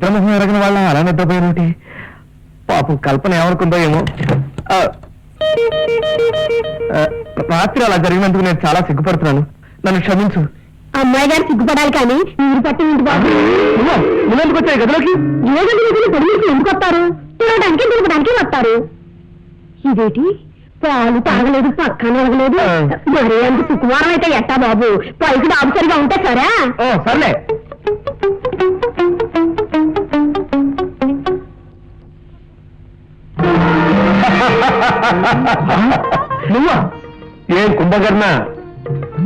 చిత్రముఖం ఎరగిన వాళ్ళ అలా నిద్రపోయినటి పాపం కల్పన ఏమనుకుందో ఏమో. ఆ, ఆ, రాత్రి అలా జరిగినందుకు నేను చాలా సిగ్గుపడుతున్నాను. నన్ను క్షమించు. అమ్మాయి గారు సిగ్గుపడాలి కానీ మీరు పట్టి ఇంటి బాబు నువ్వు నువ్వెందుకు వచ్చాయి గదిలోకి? యోగండి నిధులు పొడిగికి ఎందుకు వస్తారు? తినడానికి తినడానికి వస్తారు. ఇదేటి? పాలు తాగలేదు పక్కన అడగలేదు ఆ. మరి అంత సుకుమారం అయితే ఎట్టా బాబు? పైకి బాబు సరిగా ఉంటే సరే. ఓ సర్లే. నువ్వా? ఏం కుంభకర్ణ?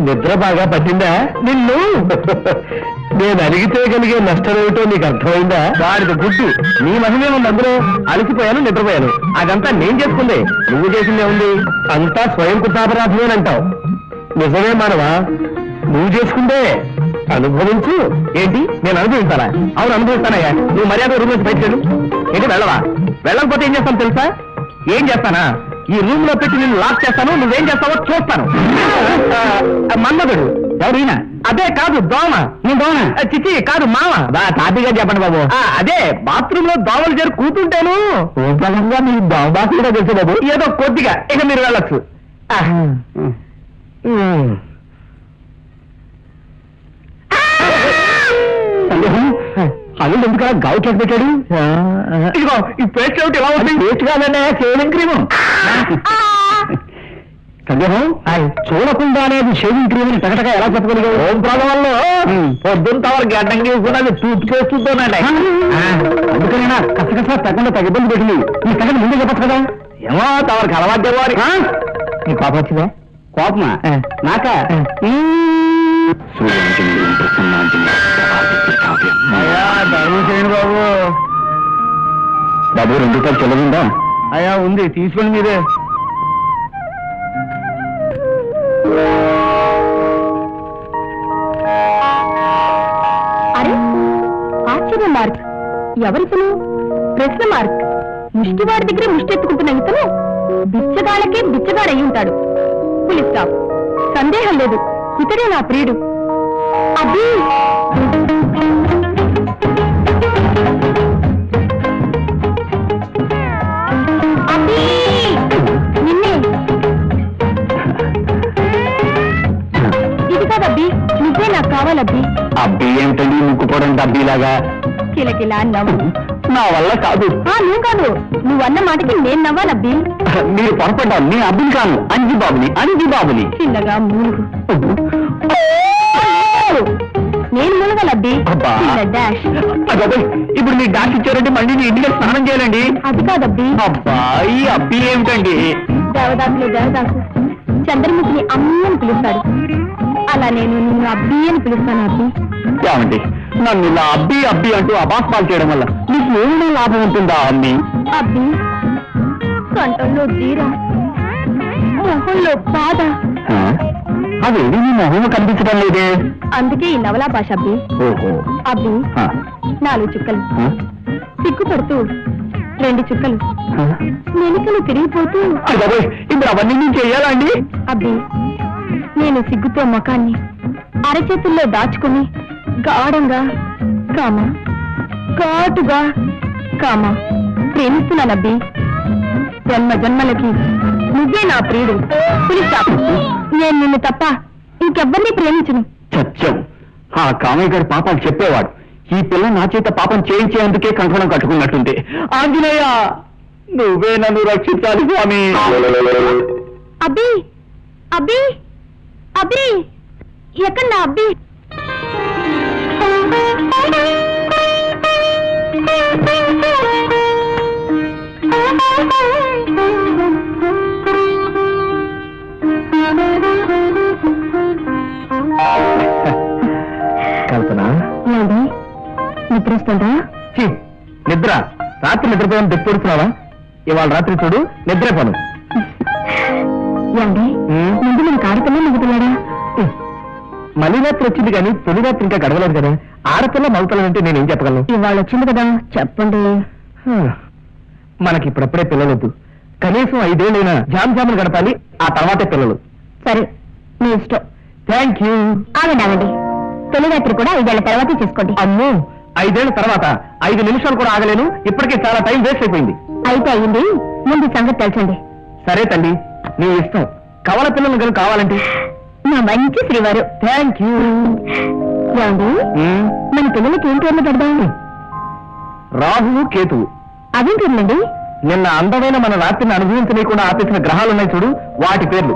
నిద్ర బాగా పట్టిందా? నిన్ను? నేను అడిగితే కలిగే నష్టం ఏమిటో నీకు అర్థమైందా? వాడిది గుడ్డు. నీ మహిమే ఉంది అందులో. అలసిపోయాను నిద్రపోయాను. అదంతా నేను చేసుకుందే. నువ్వు చేసిందే ఉంది అంతా స్వయం కృతాపరాధమేనంటావు. నిజమే మానవా? నువ్వు చేసుకుందే అనుభవించు. ఏంటి? నేను అనుభవించాలా అవును అనుభవిస్తానయ్యా. నువ్వు మర్యాద రూమ్ నుంచి వెళ్ళు. ఏంటి వెళ్ళవా? వెళ్ళకపోతే ఏం చేస్తాను తెలుసా? ఏం చేస్తానా? ఈ రూమ్లో పెట్టి నేను లాక్ చేస్తాను నువ్వేం చేస్తావో చూస్తాను. మన్మధుడు. ఎవరైనా అదే కాదు దోమ. నేను దోమ? చిచి కాదు మామ. తాపిగా చెప్పండి బాబు. అదే బాత్రూమ్లో దోమలు చేరి కూతుంటేను. మీ దోమ బాస్ కూడా తెలుసు బాబు. ఏదో కొద్దిగా ఇక మీరు వెళ్ళొచ్చు. అల్లుడు ఎందుకు అలా చేసి పెట్టాడు? ఇదిగో ఈ పేస్ట్ ఏమిటి ఇలా ఉంది పేస్ట్ కాదండి షేవింగ్ క్రీమ్. సందేహం చూడకుండా అనేది షేవింగ్ క్రీమ్ అని టకటగా ఎలా చెప్పగలిగావు? ఓం ప్రథమంలో పొద్దున్న తవరు గడ్డం గీసుకున్నది టూత్ పేస్ట్ తోనండి అందుకనేనా కసకస తగ్గకుండా తగ్గ ఇబ్బంది పెట్టింది. ఈ తగ్గదు ముందే చెప్పచ్చు కదా? ఏమో తవరికి అలవాటు నీ కోపం వచ్చిందా? కోపమా? నాక? బాబు. బాబు రెండు రూపాయలు చెల్లదుందా అయ్యా ఉంది తీసుకోండి మీరే. అరే ఆశ్చర్య మార్క్. ఎవరితను? ప్రశ్న మార్క్. ముష్టివాడి దగ్గర ముష్టెత్తుకుంటున్న ఇతను బిచ్చగాళ్ళకే బిచ్చగాడయి ఉంటాడు పులి స్టాప్ సందేహం లేదు. ఇతడే నా ప్రియుడు. అది కావాలబ్బి. అబ్బి ఏమిటండి ముక్కుపోవడం డబ్బీలాగా కిలకిలా నవ్వు. నా వల్ల కాదు. నువ్వు కాదు. నువ్వు అన్న మాటకి నేను నవ్వాలబ్బి మీరు పొరపడ్డారు నేను అబ్బిని కాను. అంజి బాబుని అంజి బాబుని. చిన్నగా మూలుగు. నేను అబ్బా. డాష్. అబ్బబ్బే, ఇప్పుడు మీకు డాన్స్ ఇచ్చారంటే మళ్ళీ నీ ఇంటికి స్నానం చేయాలండి. అది కాదబ్బి అబ్బా ఈ అబ్బి ఏమిటండి? దేవదాసులు దేవదాసు. చంద్రముఖిని అమ్మి అని పిలుస్తాడు అలా నేను నిన్ను అబ్బి అని పిలుస్తాను అబ్బి. ఏమండి? నన్ను ఇలా అబ్బి అబ్బి అంటూ అబాస్పాలు చేయడం వల్ల మీకు ఏమైనా లాభం ఉంటుందా అమ్మి? అబ్బి కంఠంలో జీర మొహంలో బాధ? అవేవి నీ మొహం కనిపించడం లేదే? అందుకే ఈ నవలా భాష అబ్బి. ఓహో. అబ్బి ఆ. నాలుగు చుక్కలు. ఆ? సిగ్గుపడుతూ రెండు చుక్కలు. ఆ? మెలికలు తిరిగిపోతూ. అయ్ బాబోయ్, ఇప్పుడు అవన్నీ నేను చెయ్యాలండి అబ్బి నేను సిగ్గుతో ముఖాన్ని అరచేతుల్లో దాచుకుని గాఢంగా కామ? ఘాటుగా కామ? ప్రేమిస్తున్నానబ్బి జన్మ జన్మలకి నువ్వే నా ప్రియుడు. పిలుస్తా నేను నిన్ను తప్ప ఇంకెవ్వరిని ప్రేమించను. సత్యం. ఆ కామయ్య గారి పాపాలు చెప్పేవాడు. ఈ పిల్ల నా చేత పాపం చేయించేందుకే కంకణం కట్టుకున్నట్టుంది ఆంజనేయ నువ్వే నన్ను రక్షించాలి స్వామి. అబ్బి అబ్బి అబ్బి ఎక్కడ నా అబ్బి? కల్పన? ఏంటి? నిద్ర. రాత్రి నిద్రపోయాను తెప్పుడుతున్నావా ఇవాళ రాత్రి చూడు నిద్రే పను. ఏంటి? ముందు మన కాడపిల్ల మగపిల్లడా? మళ్ళీ రాత్రి వచ్చింది కానీ తొలి రాత్రి ఇంకా గడవలేదు కదా. ఆడపిల్ల మగపిల్ల అంటే నేనేం చెప్పగలను? ఇవాళ వచ్చింది కదా చెప్పండి. మనకి ఇప్పుడప్పుడే పిల్లలొద్దు. కనీసం ఐదేళ్ళైనా జామ్ జాములు గడపాలి ఆ తర్వాతే పిల్లలు. సరే మీ ఇష్టం. థ్యాంక్ యూ ఆగండి ఆగండి తొలి రాత్రి కూడా ఐదేళ్ళ తర్వాత చేసుకోండి. అమ్మో ఐదేళ్ళ తర్వాత ఐదు నిమిషాలు కూడా ఆగలేను. ఇప్పటికే చాలా టైం వేస్ట్ అయిపోయింది. అయితే అయింది ముందు సంగతి తెలుసండి సరే తల్లి నీ ఇష్టం. కవల పిల్లలు కనుక కావాలంటే? నా మంచి శ్రీవారు. థ్యాంక్ యూ ఏమండి? మన పిల్లలకి ఏం పేర్లు పెడదాం రాహువు కేతువు. అదేం పేర్లండి? నిన్న అందమైన మన రాత్రిని అనుభవించనీయకుండా ఆపేసిన గ్రహాలున్నాయి చూడు వాటి పేర్లు.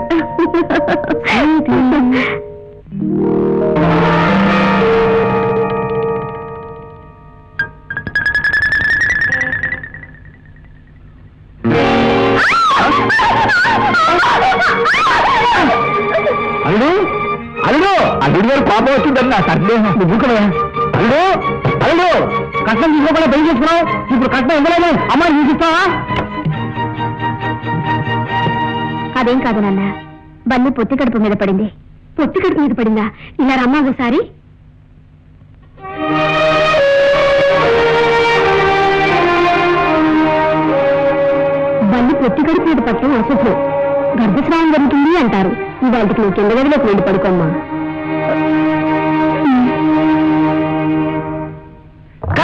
అల్లుడు? అల్లుడు? అల్లుడు గారు పాప వచ్చిందని నా సందేహం నువ్వు కూడా అల్లుడు? అల్లుడు! కట్నం తీసుకోకుండా పెళ్ళి చేసుకున్నావు? ఇప్పుడు కట్నం ఇవ్వలేదు. అమ్మాయి చూపిస్తావా? అదేం కాదు నాన్న. బల్లి పొత్తి కడుపు మీద పడింది పొత్తి కడుపు మీద పడిందా ఇలా రమ్మా ఒకసారి బల్లి పొత్తి కడుపు మీద పట్టడం అశుభ్రం గర్భస్రావం జరుగుతుంది అంటారు ఇవాళకి నువ్వు కింద గదిలోకి వెళ్ళి పడుకోమ్మా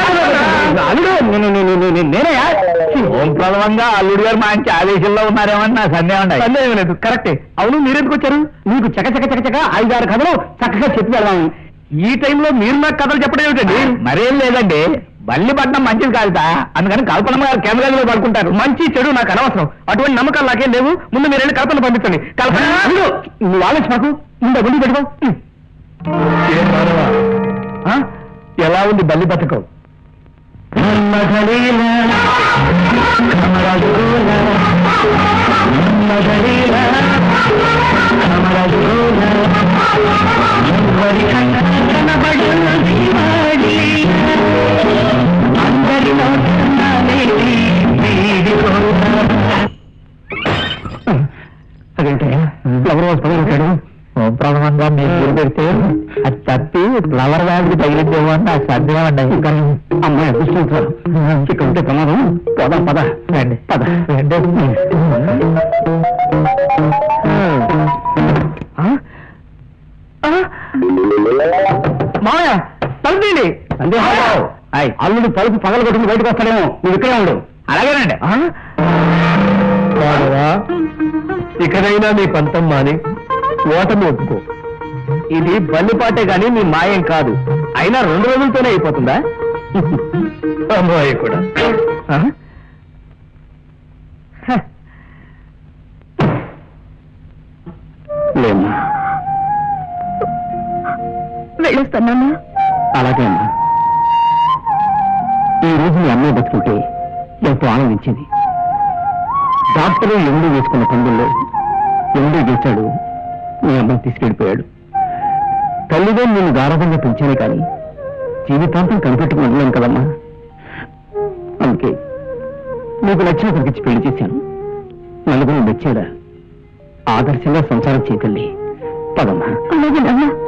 అల్లుడు ప్రథమంగా అల్లుడు గారు మంచి ఆదేశంలో ఉన్నారేమని నా సందేహం సందేహం లేదు. కరెక్టే. అవును మీరెందుకు వచ్చారు? మీకు చక చక చక చక ఐదారు కథలు చక్కగా చెప్పి వెళ్దాం ఈ టైంలో మీరు నాకు కథలు చెప్పడం ఏమిటండి? మరేం లేదండి. బల్లి పట్టడం మంచిది కాదుతా అందుకని కల్పన గారు కెమెరాలో పడుకుంటారు. మంచి చెడు నాకు అనవసరం. అటువంటి నమ్మకాలు నాకేం లేవు. ముందు మీరు వెళ్ళి కల్పన పంపించండి. కల్పన అల్లుడు, నువ్వు ఆలోచన నాకు ముందు ముందు పెట్టుకో? ఎలా ఉంది బల్లి బతకం? అదేంటయ్యా? ఫ్లవర్ వాజ్ పగలగొట్టాడు ప్రథమంగా మీరు గురి పెడితే అది తప్పి ఫ్లవర్ వ్యాధికి తగిలిద్దేమో అని నాకు అదృష్టం ఇక్కడ ఉంటే ప్రమాదం. పోదాం పద. రండి. పద. రండి. మామయ్య తలుపుండి అల్లుడు తలుపు పగల కొట్టుకుని బయటకు వస్తాడేమో. నువ్వు ఇక్కడే ఉండు. అలాగేనండి ఇకనైనా నీ పంతం మాని ఓటమి ఒప్పుకో. ఇది బల్లిపాటే గాని నీ మాయం కాదు. అయినా రెండు రోజులతోనే అయిపోతుందా? అమ్మాయి కూడా. వెళ్ళొస్తానన్నా అలాగే అమ్మా. ఈ రోజు మీ అమ్మాయి బతుకుంటే ఎంతో ఆనందించింది. డాక్టర్ ఎండు వేసుకున్న పందుల్లో ఎండు చేశాడు మీ అమ్మాయి తీసుకెళ్ళిపోయాడు. తల్లిగా నేను గారభంగా పెంచానే కానీ జీవితాంతం కనిపెట్టుకుని ఉండలేను కదమ్మా. నీకు నచ్చిన తగ్గించి పెళ్ళి చేశాను. నలుగురు మెచ్చేలా ఆదర్శంగా సంసారం చేయగలి పదమ్మా. అలాగే అమ్మా